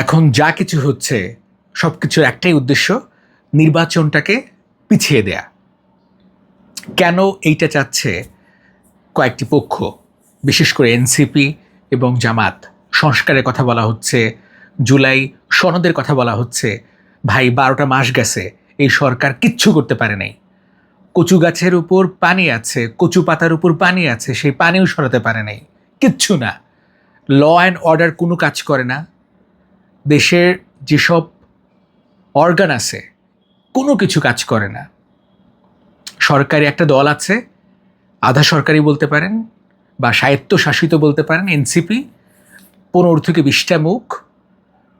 এখন যা কিছু হচ্ছে সব কিছুর একটাই উদ্দেশ্য নির্বাচনটাকে পিছিয়ে দেয়া। কেন এইটা চাচ্ছে কয়েকটি পক্ষ? বিশেষ করে এনসিপি এবং জামাত। সংস্কারের কথা বলা হচ্ছে, জুলাই সনদের কথা বলা হচ্ছে। ভাই, বারোটা মাস গেছে, এই সরকার কিচ্ছু করতে পারে নাই। কচু গাছের উপর পানি আছে, কচু পাতার উপর পানি আছে, সেই পানিও সরাতে পারে নাই। কিচ্ছু না। ল অ্যান্ড অর্ডার কোনো কাজ করে না। দেশের যেসব অর্গান আছে, কোনো কিছু কাজ করে না। সরকারি একটা দল আছে, আধা সরকারি বলতে পারেন বা স্বায়ত্তশাসিত বলতে পারেন এনসিপি পনেরো থেকে বিশটা মুখ,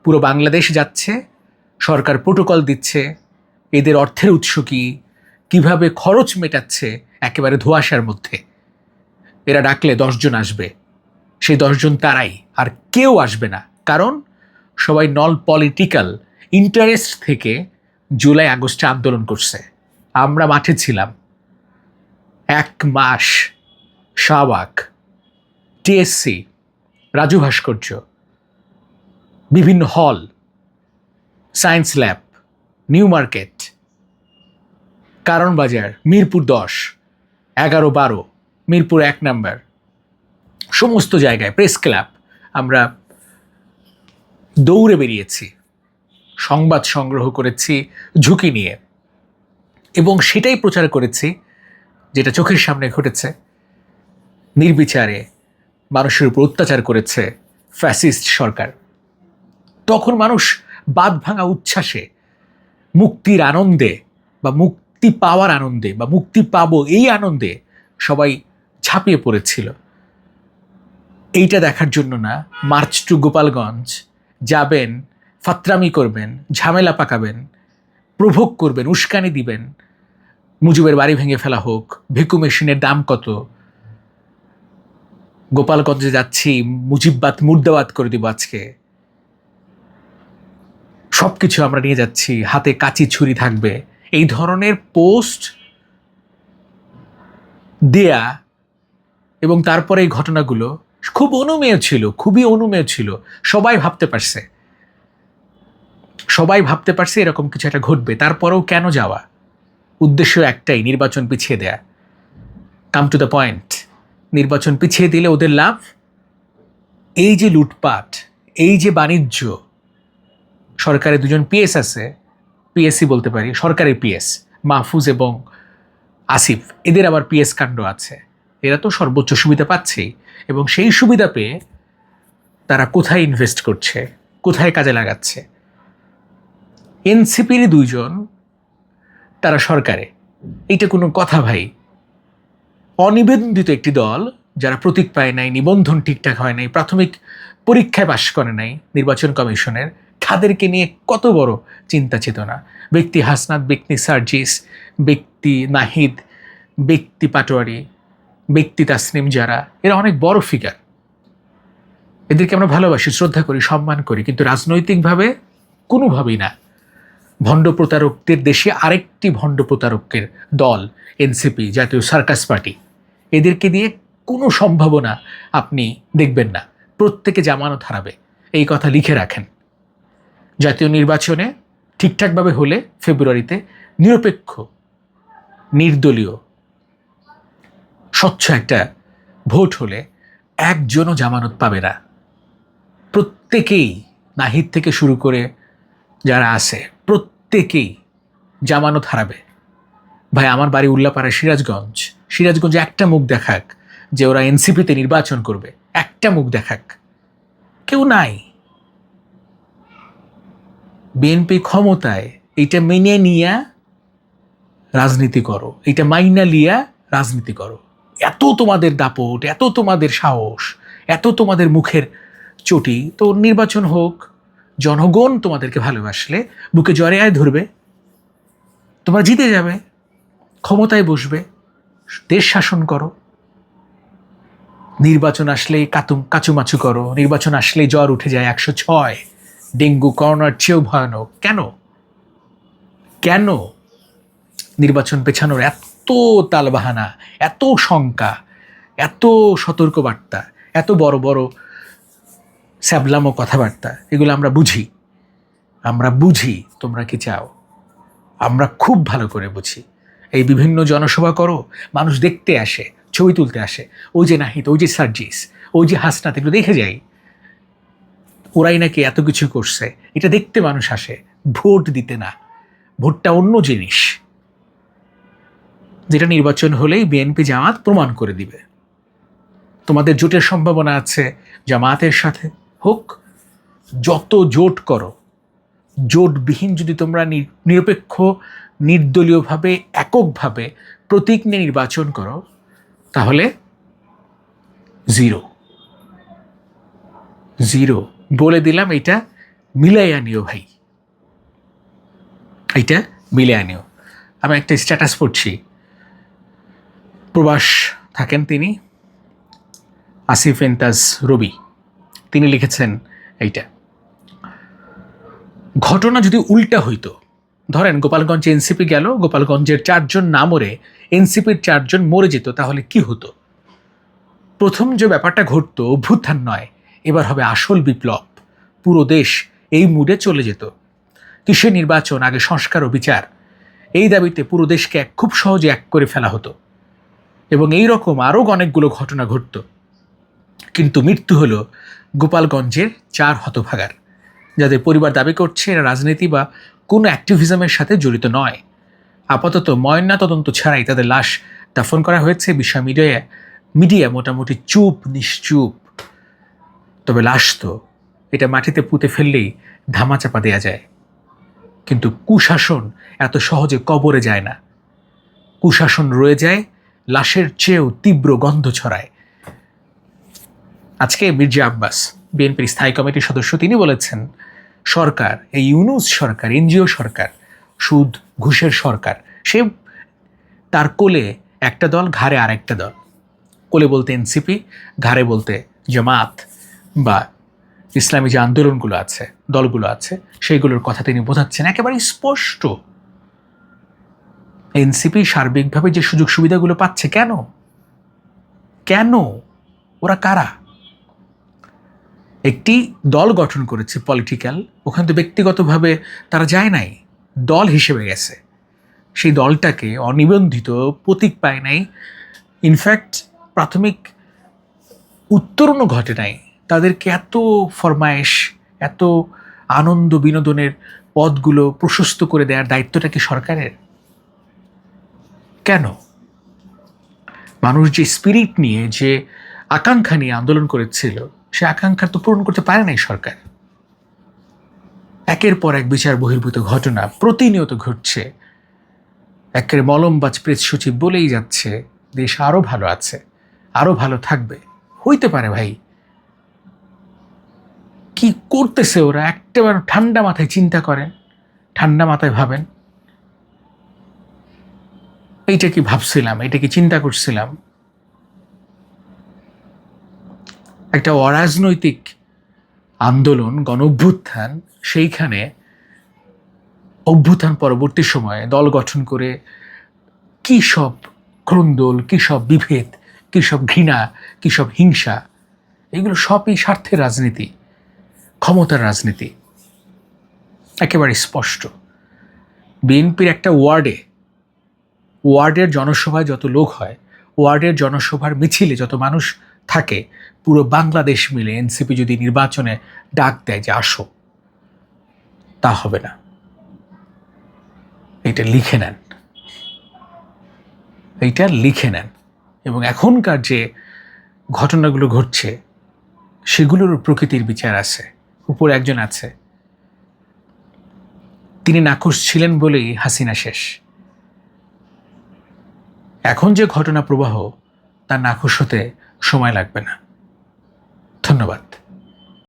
পুরো বাংলাদেশ যাচ্ছে, সরকার প্রোটোকল দিচ্ছে, এদের অর্থের উৎস কী, কীভাবে খরচ মেটাচ্ছে, একেবারে ধোঁয়াশার মধ্যে। এরা ডাকলে দশজন আসবে, সেই দশজন তারাই, আর কেউ আসবে না। কারণ সবাই নল পলিটিক্যাল ইন্টারেস্ট থেকে জুলাই, আগস্টে আন্দোলন করছে। আমরা মাঠে ছিলাম। এক মাস শাহবাগ, টিএসসি, রাজু ভাস্কর্য, বিভিন্ন হল, সায়েন্স ল্যাব, নিউ মার্কেট, কারণ বাজার, মিরপুর দশ, এগারো বারো, মিরপুর এক নাম্বার। সমস্ত জায়গায়, প্রেস ক্লাব, আমরা দৌড়ে বেরিয়েছি, সংবাদ সংগ্রহ করেছি, ঝুঁকি নিয়ে। এবং সেটাই প্রচার করেছি, যেটা চোখের সামনে ঘটেছে। নির্বিচারে মানুষের উপর অত্যাচার করেছে ফ্যাসিস্ট সরকার। তখন মানুষ বাদ ভাঙা উচ্ছ্বাসে, মুক্তির আনন্দে বা মুক্তি পাওয়ার আনন্দে বা মুক্তি পাবো এই আনন্দে সবাই ঝাঁপিয়ে পড়েছিল। এইটা দেখার জন্য না, মার্চ টু গোপালগঞ্জ যাবেন, ফাত্রামি করবেন, ঝামেলা পাকাবেন, প্রভোগ করবেন, উস্কানি দিবেন। মুজিবের বাড়ি ভেঙে ফেলা হোক ভিকু মেশিনের দাম কত? গোপালগঞ্জে যাচ্ছি, মুজিববাদ, মুর্দাবাদ করে দিব আজকে। সব কিছু আমরা নিয়ে যাচ্ছি, হাতে কাঁচি ছুরি থাকবে। এই ধরনের পোস্ট দেয়া এবং তারপরে এই ঘটনাগুলো খুব অনুমেয় ছিল, খুবই অনুমেয় ছিল। সবাই ভাবতে পারছে। সবাই ভাবতে পারছে এরকম কিছু একটা ঘটবে। তারপরেও কেন যাওয়া? উদ্দেশ্য একটাই, নির্বাচন পিছিয়ে দেয়া। কাম টু দ্য পয়েন্ট নির্বাচন পিছিয়ে দিলে ওদের লাভ? এই যে লুটপাট, এই যে বাণিজ্য, সরকারের দুজন পিএস আছে পিএসসি বলতে পারি, সরকারের পিএস, মাহফুজ এবং আসিফ, এদের আবার পিএস কাণ্ড আছে। এরা তো সর্বোচ্চ সুবিধা পাচ্ছেই এবং সেই সুবিধা পেয়ে তারা কোথায় ইনভেস্ট করছে, কোথায় কাজে লাগাচ্ছে? এনসিপির দুইজন তারা সরকারে। এইটা কোনো কথা ভাই। অনিবেদিত একটি দল যারা প্রতীক পায় নাই, নিবন্ধন ঠিকঠাক হয় নাই, প্রাথমিক পরীক্ষায় পাশ করে নাই নির্বাচন কমিশনের তাদেরকে নিয়ে কত বড় চিন্তা চেতনা। ব্যক্তি হাসনাত, ব্যক্তি সার্জিস, ব্যক্তি নাহিদ, ব্যক্তি পাটোয়ারি ব্যক্তি তাসনিম যারা, এরা অনেক বড় ফিগার এদেরকে আমরা ভালোবাসি, শ্রদ্ধা করি, সম্মান করি, কিন্তু রাজনৈতিকভাবে কোনোভাবেই না। ভণ্ড প্রতারকদের দেশে আরেকটি ভণ্ড প্রতারকের দল, এনসিপি, জাতীয় সার্কাস পার্টি। এদেরকে দিয়ে কোনো সম্ভাবনা আপনি দেখবেন না। প্রত্যেকে জামানত হারাবে। এই কথা লিখে রাখেন। জাতীয় নির্বাচনে ঠিকঠাকভাবে হলে ফেব্রুয়ারিতে নিরপেক্ষ, নির্দলীয় স্বচ্ছ একটা ভোট হলে একজনও জামানত পাবে না। প্রত্যেকেই নাহিদ থেকে শুরু করে যারা আছে, প্রত্যেকেই জামানত হারাবে। ভাই, আমার বাড়ি উল্লাপাড়া সিরাজগঞ্জ। সিরাজগঞ্জে একটা মুখ দেখাক যে ওরা এনসিপিতে নির্বাচন করবে। একটা মুখ দেখাক। কেউ নাই। বিএনপি ক্ষমতায় এইটা মেনে নিয়া রাজনীতি করো। এইটা মাইনা লিয়া রাজনীতি করো। এত তোমাদের দাপট, এত তোমাদের সাহস, এত তোমাদের মুখের চটি। তো নির্বাচন হোক, জনগণ তোমাদেরকে ভালোবাসলে, বুকে জ্বরে আয় ধরবে। তোমরা জিতে যাবে, ক্ষমতায় বসবে, দেশ শাসন করো। নির্বাচন আসলেই কাতুম, কাচুমাচু করো। নির্বাচন আসলেই জ্বর উঠে যায় একশো ছয়। ডেঙ্গু, করোনার চেয়েও ভয়ানক। কেন? কেন নির্বাচন পেছানোর এত তালবাহানা, এত শঙ্কা, এত সতর্কবার্তা, এত বড় বড় স্যাবলামো কথাবার্তা, এগুলো আমরা বুঝি। আমরা বুঝি তোমরা কি চাও? আমরা খুব ভালো করে বুঝি। এই বিভিন্ন জনসভা করো, মানুষ দেখতে আসে, ছবি তুলতে আসে। ওই যে নাহিদ, ওই যে সার্জিস, ওই যে হাসনাত, এগুলো দেখে যাই। ওরাই নাকি এত কিছু করছে। এটা দেখতে মানুষ আসে, ভোট দিতে না। ভোটটা অন্য জিনিস। যেটা নির্বাচন হলেই বিএনপি জামাত প্রমাণ করে দিবে। তোমাদের জোটের সম্ভাবনা আছে, জামাতের সাথে হোক, যত জোট করো, জোটবিহীন যদি তোমরা নিরপেক্ষ, নির্দলীয়ভাবে, এককভাবে প্রতীক নিয়ে নির্বাচন করো, তাহলে জিরো। জিরো। বলে দিলাম, এটা মিলাইয়া ভাই। এটা মিলাইয়া আমি একটা স্ট্যাটাস পড়ছি। প্রবাস থাকেন তিনি, আসিফ এন্তাজ রবি। তিনি লিখেছেন এইটা। ঘটনা যদি উল্টা হইতো, ধরেন গোপালগঞ্জে এনসিপি গেল, গোপালগঞ্জের চারজন না মরে এনসিপির চারজন মরে যেত, তাহলে কি হতো? প্রথম যে ব্যাপারটা ঘটত, অভ্যুত্থান নয়, এবার হবে আসল বিপ্লব। পুরো দেশ এই মুডে চলে যেত। কিসের নির্বাচন, আগে সংস্কার ও বিচার? এই দাবিতে পুরো দেশকে এক খুব সহজে এক করে ফেলা হতো। এবং এই রকম আরও অনেকগুলো ঘটনা ঘটতো। কিন্তু মৃত্যু হলো গোপালগঞ্জের চার হতভাগার, যাদের পরিবার দাবি করছে এরা রাজনীতি বা কোনো অ্যাক্টিভিজমের সাথে জড়িত নয়। আপাতত ময়না তদন্ত ছাড়াই তাদের লাশ দাফন করা হয়েছে। বিষয় মিডিয়া মিডিয়া মোটামুটি চুপ, নিশ্চুপ। তবে লাশ তো এটা মাটিতে পুঁতে ফেললেই ধামাচাপা দেয়া যায়। কিন্তু কুশাসন এত সহজে কবরে যায় না। কুশাসন রয়ে যায় লাশের চেয়েও তীব্র গন্ধ ছড়ায়। আজকে মির্জা আব্বাস, বিএনপির স্থায়ী কমিটির সদস্য, তিনি বলেছেন, সরকার, এই ইউনুস সরকার, এনজিও সরকার, সুদ, ঘুষের সরকার, সে তার কোলে একটা দল, ঘাড়ে আরেকটা দল। কোলে বলতে এনসিপি, ঘাড়ে বলতে জামাত বা ইসলামী যে আন্দোলনগুলো আছে, দলগুলো আছে, সেইগুলোর কথা তিনি বোঝাচ্ছেন। একেবারে স্পষ্ট এনসিপি সার্বিকভাবে যে সুযোগ সুবিধাগুলো পাচ্ছে, কেন? কেন? ওরা কারা? একটি দল গঠন করেছে পলিটিক্যাল, ওখানে তো ব্যক্তিগতভাবে তারা যায় নাই, দল হিসেবে গেছে। সেই দলটাকে অনিবন্ধিত প্রতীক পায় নাই ইনফ্যাক্ট প্রাথমিক উত্তরণও ঘটে নাই। তাদেরকে এত ফরমায়েশ, এত আনন্দ বিনোদনের পদগুলো প্রশস্ত করে দেওয়ার দায়িত্বটা কি সরকারের? কেন? মানুষ যে স্পিরিট নিয়ে যে আকাঙ্ক্ষা নিয়ে আন্দোলন করেছিল, সে আকাঙ্ক্ষা তো পূরণ করতে পারে নাই সরকার। একের পর এক বিচার বহির্ভূত ঘটনা প্রতিনিয়ত ঘটছে। একের মলমবাজ প্রেস সচিব বলেই যাচ্ছে, দেশ আরও ভালো আছে আরও ভালো থাকবে। হইতে পারে ভাই। কি করতেছে ওরা? একটাবার ঠান্ডা মাথায় চিন্তা করেন। ঠান্ডা মাথায় ভাবেন। এইটা কি ভাবছিলাম? এটা কি চিন্তা করছিলাম? একটা অরাজনৈতিক আন্দোলন গণ অভ্যুত্থান সেইখানে অভ্যুত্থান পরবর্তী সময়ে দল গঠন করে কী সব ক্রন্দল, কী সব বিভেদ, কী সব ঘৃণা, কী সব হিংসা, এগুলো সবই স্বার্থের রাজনীতি, ক্ষমতার রাজনীতি। একেবারে স্পষ্ট। বিএনপির একটা ওয়ার্ডে ওয়ার্ডের জনসভায় যত লোক হয়, ওয়ার্ডের জনসভার মিছিলে যত মানুষ থাকে, পুরো বাংলাদেশ মিলে এনসিপি যদি নির্বাচনে ডাক দেয় যে আসো, তা হবে না। এটা লিখে নেন। এইটা লিখে নেন। এবং এখনকার যে ঘটনাগুলো ঘটছে, সেগুলোর প্রকৃতির বিচার আছে। উপর একজন আছে। তিনি নাকশ ছিলেন বলেই হাসিনা শেষ। এখন যে ঘটনা প্রবাহ তা নাখুশ হতে সময় লাগবে না। ধন্যবাদ।